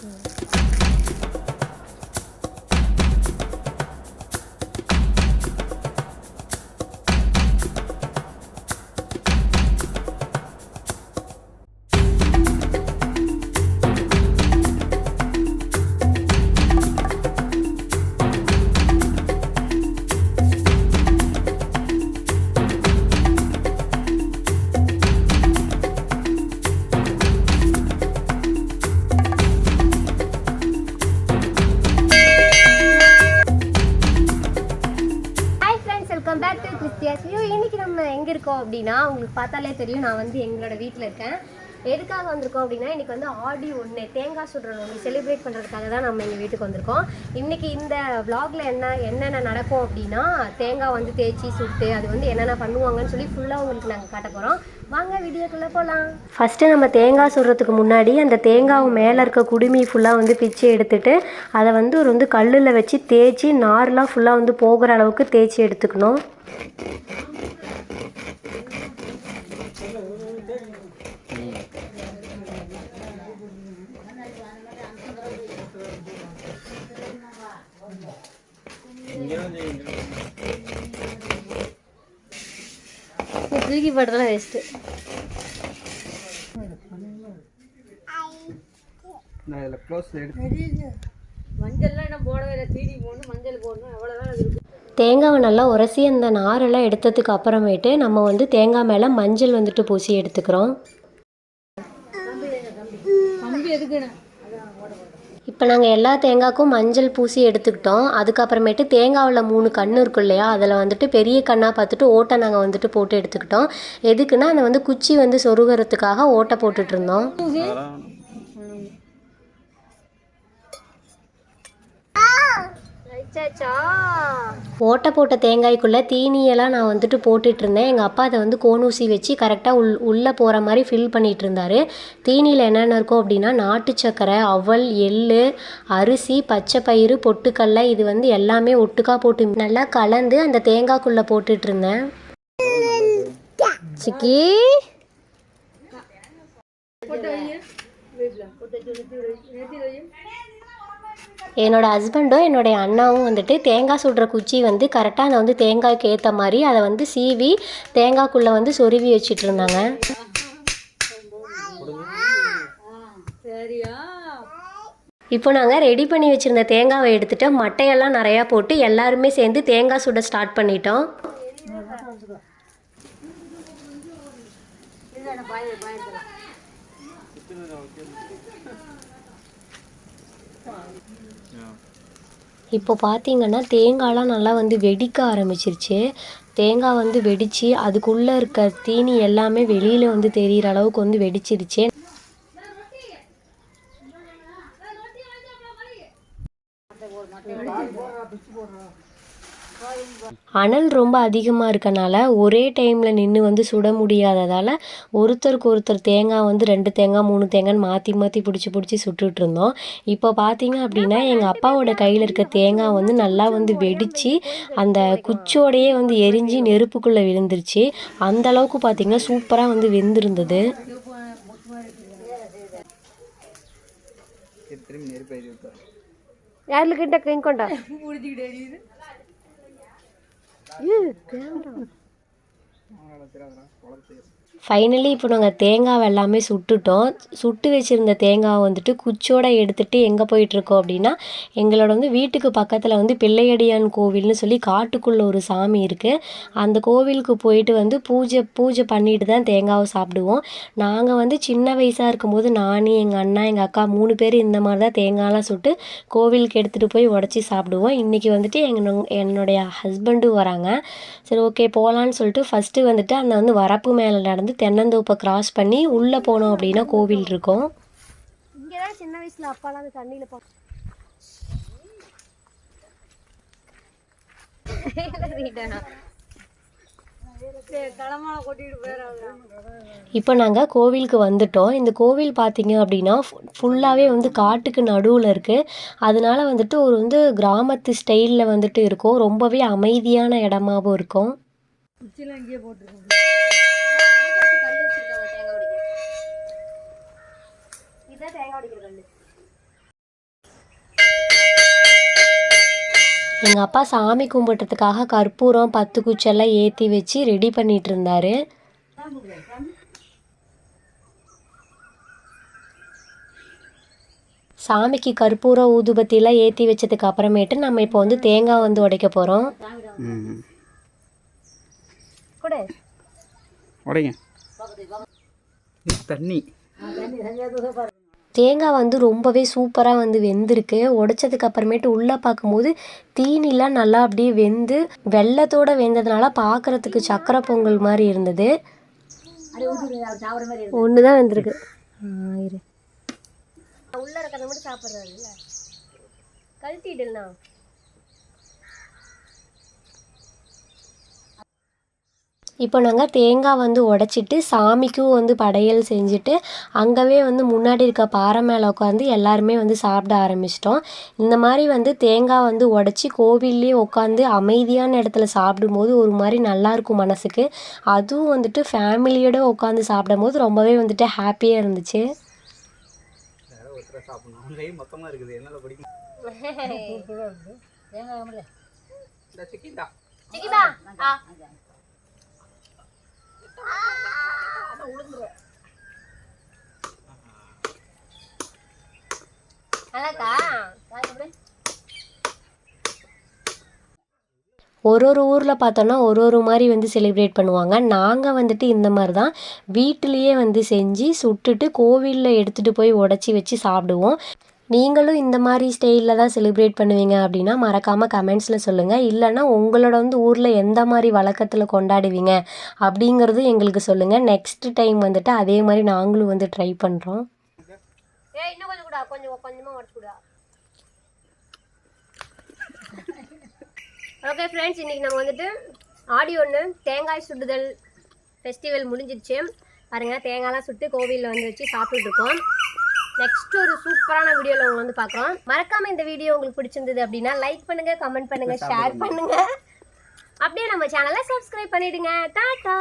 Mm. வந்திருக்கோம் அப்படின்னா உங்களுக்கு பார்த்தாலே தெரியும் நான் வந்து எங்களோட வீட்டில் இருக்கேன். எதுக்காக வந்திருக்கோம் அப்படின்னா இன்றைக்கி வந்து ஆடி ஒன்று தேங்காய் சுடுற ஒன்று செலிப்ரேட் பண்ணுறதுக்காக தான் நம்ம எங்கள் வீட்டுக்கு வந்திருக்கோம். இன்னைக்கு இந்த விளாகில் என்ன என்னென்ன நடக்கும் அப்படின்னா தேங்காய் வந்து தேய்ச்சி சுட்டு அது வந்து என்னென்ன பண்ணுவாங்கன்னு சொல்லி ஃபுல்லாக உங்களுக்கு நாங்கள் காட்ட போகிறோம் வாங்க வீடியோக்குள்ளே போகலாம் ஃபஸ்ட்டு நம்ம தேங்காய் சுடுறதுக்கு முன்னாடி அந்த தேங்காய் மேலே இருக்க குடுமி ஃபுல்லாக வந்து பிச்சு எடுத்துட்டு அதை வந்து ஒரு வந்து கல்லில் வச்சு தேய்ச்சி நார்லாம் ஃபுல்லாக வந்து போகிற அளவுக்கு தேய்ச்சி எடுத்துக்கணும். தூக்கி போட்டதெல்லாம் வேஸ்ட்டு நான் இதில் க்ளோஸில் எடுத்து தேங்காவை நல்லா உரசி அந்த நாரெல்லாம் எடுத்ததுக்கு அப்புறமேட்டு நம்ம வந்து தேங்காய் மேலே மஞ்சள் வந்துட்டு பூசி எடுத்துக்கிறோம் இப்போ நாங்கள் எல்லா தேங்காய்க்கும் மஞ்சள் பூசி எடுத்துக்கிட்டோம். அதுக்கப்புறமேட்டு தேங்காவில் மூணு கன்று இருக்கும் இல்லையா? அதில் வந்துட்டு பெரிய கண்ணாக பார்த்துட்டு ஓட்டை நாங்கள் வந்துட்டு போட்டு எடுத்துக்கிட்டோம். எதுக்குன்னா அந்த வந்து குச்சி வந்து சொருகிறதுக்காக ஓட்டை போட்டுட்ருந்தோம் ஓட்டை போட்ட தேங்காய்க்குள்ளே தீனியெல்லாம் நான் வந்துட்டு போட்டுட்டு இருந்தேன் எங்கள் அப்பா அதை வந்து கோனூசி வச்சு கரெக்டாக உள் உள்ளே போகிற மாதிரி ஃபில் பண்ணிட்டு இருந்தாரு தீனியில் என்னென்ன இருக்கும் அப்படின்னா நாட்டு சக்கரை அவல் எள்ளு அரிசி பச்சை பயிறு பொட்டுக்கடலை இது வந்து எல்லாமே ஒட்டுக்கா போட்டு நல்லா கலந்து அந்த தேங்காய்க்குள்ளே போட்டுட்டு இருந்தேன் சிக்கி என்னோட ஹஸ்பண்டும் என்னுடைய அண்ணாவும் வந்துட்டு தேங்காய் சுடுற குச்சி வந்து கரெக்டாக அந்த வந்து தேங்காய்க்கு ஏற்ற மாதிரி அதை வந்து சீவி தேங்காய்க்குள்ளே வந்து சொருவி வச்சிட்டு இருந்தாங்க இப்போ நாங்கள் ரெடி பண்ணி வச்சுருந்த தேங்காவை எடுத்துட்டு மட்டையெல்லாம் நிறையா போட்டு எல்லாருமே சேர்ந்து தேங்காய் சுட ஸ்டார்ட் பண்ணிட்டோம். இப்போ பார்த்தீங்கன்னா தேங்காய்லாம் நல்லா வந்து வெடிக்க ஆரம்பிச்சிருச்சு. தேங்காய் வந்து வெடித்து அதுக்குள்ளே இருக்க தீனி எல்லாமே வெளியில் வந்து தெரிகிற அளவுக்கு வந்து வெடிச்சிருச்சு. அனல் ரொம்ப அதிகமாக இருக்கனால ஒரே டைமில் நின்று வந்து சுட முடியாததால் ஒருத்தருக்கு ஒருத்தர் தேங்காய் வந்து ரெண்டு தேங்காய் மூணு தேங்காய்னு மாற்றி மாற்றி பிடிச்சி பிடிச்சி சுட்டுட்டு இருந்தோம் இப்போ பார்த்தீங்க அப்படின்னா எங்கள் அப்பாவோட கையில் இருக்க தேங்காய் வந்து நல்லா வந்து வெடித்து அந்த குச்சோடையே வந்து எரிஞ்சு நெருப்புக்குள்ளே விழுந்துருச்சு. அந்த அளவுக்கு பார்த்தீங்கன்னா சூப்பராக வந்து வெந்திருந்தது. திரும்பி நெருப்பு எழுதி விட்டார் யாருக்கிட்ட ஃபைனலி இப்போ நாங்கள் தேங்காவை எல்லாமே சுட்டுட்டோம். சுட்டு வச்சுருந்த தேங்காவை வந்துட்டு குச்சோட எடுத்துகிட்டு எங்கே போயிட்டுருக்கோம் அப்படின்னா எங்களோட வந்து வீட்டுக்கு பக்கத்தில் வந்து பிள்ளையடியான் கோவில்னு சொல்லி காட்டுக்குள்ளே ஒரு சாமி இருக்குது அந்த கோவிலுக்கு போயிட்டு வந்து பூஜை பூஜை பண்ணிட்டு தான் தேங்காவை சாப்பிடுவோம். நாங்கள் வந்து சின்ன வயசாக இருக்கும்போது நானே எங்கள் அண்ணா எங்கள் அக்கா மூணு பேர் இந்த மாதிரி தான் தேங்காயெலாம் சுட்டு கோவிலுக்கு எடுத்துகிட்டு போய் உடச்சி சாப்பிடுவோம். இன்றைக்கி வந்துட்டு எங்கள் என்னுடைய ஹஸ்பண்டும் வராங்க. சரி ஓகே போகலான்னு சொல்லிட்டு ஃபஸ்ட்டு வந்துட்டு அந்த வந்து வரப்பு மேலே நடந்து தென்னந்தோப்பை கிராஸ் பண்ணி உள்ளே போனோம் அப்படின்னா கோவில் இருக்கும். இங்கே தான் சின்ன வயசில் அப்பாலாம் அந்த தண்ணியில் போ இப்போ நாங்கள் கோவிலுக்கு வந்துட்டோம். இந்த கோவில் பார்த்தீங்க அப்படின்னா ஃபுல்லாகவே வந்து காட்டுக்கு நடுவில் இருக்குது அதனால வந்துட்டு ஒரு வந்து கிராமத்து ஸ்டைலில் வந்துட்டு இருக்கும். ரொம்பவே அமைதியான இடமாவும் இருக்கும். இதுக்கு தேங்காய் உடைக்கிற கல் எங்கள் அப்பா சாமி கும்பிட்றதுக்காக கற்பூரம் பத்து குச்செல்லாம் ஏற்றி வச்சு ரெடி பண்ணிகிட்டு இருந்தார். சாமிக்கு கற்பூரம் ஊதுபத்திலாம் ஏற்றி வச்சதுக்கு அப்புறமேட்டு நம்ம இப்போ வந்து தேங்காய் வந்து உடைக்க போகிறோம் உடைங்க. தண்ணி. தேங்காய் வந்து ரொம்பவே சூப்பராக வந்து வெந்திருக்கு. உடைச்சதுக்கு அப்புறமேட்டு உள்ளே பார்க்கும்போது தீனிலாம் நல்லா அப்படியே வெந்து வெள்ளத்தோட வெந்ததுனால பார்க்குறதுக்கு சக்கரை பொங்கல் மாதிரி இருந்தது. ஒன்று தான் வெந்திருக்கு உள்ளே இருக்கிறத மட்டும் சாப்பிட்றாருல்ல. கழட்டிடுண்ணா. இப்போ நாங்கள் தேங்காய் வந்து உடச்சிட்டு சாமிக்கும் வந்து படையல் செஞ்சுட்டு அங்கவே வந்து முன்னாடி இருக்க பாறை மேலே உட்காந்து எல்லாருமே வந்து சாப்பிட ஆரம்பிச்சிட்டோம் இந்த மாதிரி வந்து தேங்காய் வந்து உடச்சி கோவில்லே உட்காந்து அமைதியான இடத்துல சாப்பிடும்போது ஒரு மாதிரி நல்லா இருக்கும் மனசுக்கு அதுவும் வந்துட்டு ஃபேமிலியோட உட்காந்து சாப்பிடும்போது ரொம்பவே வந்துட்டு ஹாப்பியாக இருந்துச்சு மொத்தமாக இருக்குது என்னால் படிக்க இந்த சிக்கிதா ஒரு ஒரு ஊரில் பார்த்தோன்னா ஒரு ஒரு மாதிரி வந்து செலிப்ரேட் பண்ணுவாங்க. நாங்கள் வந்துட்டு இந்த மாதிரி தான். வீட்டிலையே வந்து செஞ்சு சுட்டுட்டு கோவிலில் எடுத்துகிட்டு போய் உடச்சி வச்சு சாப்பிடுவோம். நீங்களும் இந்த மாதிரி ஸ்டைலில் தான் செலிப்ரேட் பண்ணுவீங்க அப்படின்னா மறக்காமல் கமெண்ட்ஸில் சொல்லுங்கள் இல்லைன்னா உங்களோட வந்து ஊரில் எந்த மாதிரி வழக்கத்தில் கொண்டாடுவீங்க அப்படிங்கிறது எங்களுக்கு சொல்லுங்கள் நெக்ஸ்ட் டைம் வந்துட்டு அதே மாதிரி நாங்களும் வந்து ட்ரை பண்ணுறோம் ஏ இன்னும் கொஞ்சம் கொஞ்சமாக ஓகே ஃப்ரெண்ட்ஸ் இன்றைக்கி நம்ம வந்துட்டு ஆடி ஒன்று தேங்காய் சுடுதல் ஃபெஸ்டிவல் முடிஞ்சிடுச்சு பாருங்கள் தேங்காய்லாம் சுட்டு கோவிலில் வந்து வச்சு சாப்பிட்டுட்டு இருக்கோம். நெக்ஸ்ட் ஒரு சூப்பரான வீடியோவில் உங்களை வந்து பார்க்குறோம். மறக்காமல் இந்த வீடியோ உங்களுக்கு பிடிச்சிருந்தது அப்படின்னா லைக் பண்ணுங்கள் கமெண்ட் பண்ணுங்கள் ஷேர் பண்ணுங்கள் அப்படியே நம்ம சேனலை சப்ஸ்கிரைப் பண்ணிடுங்க. டாட்டா!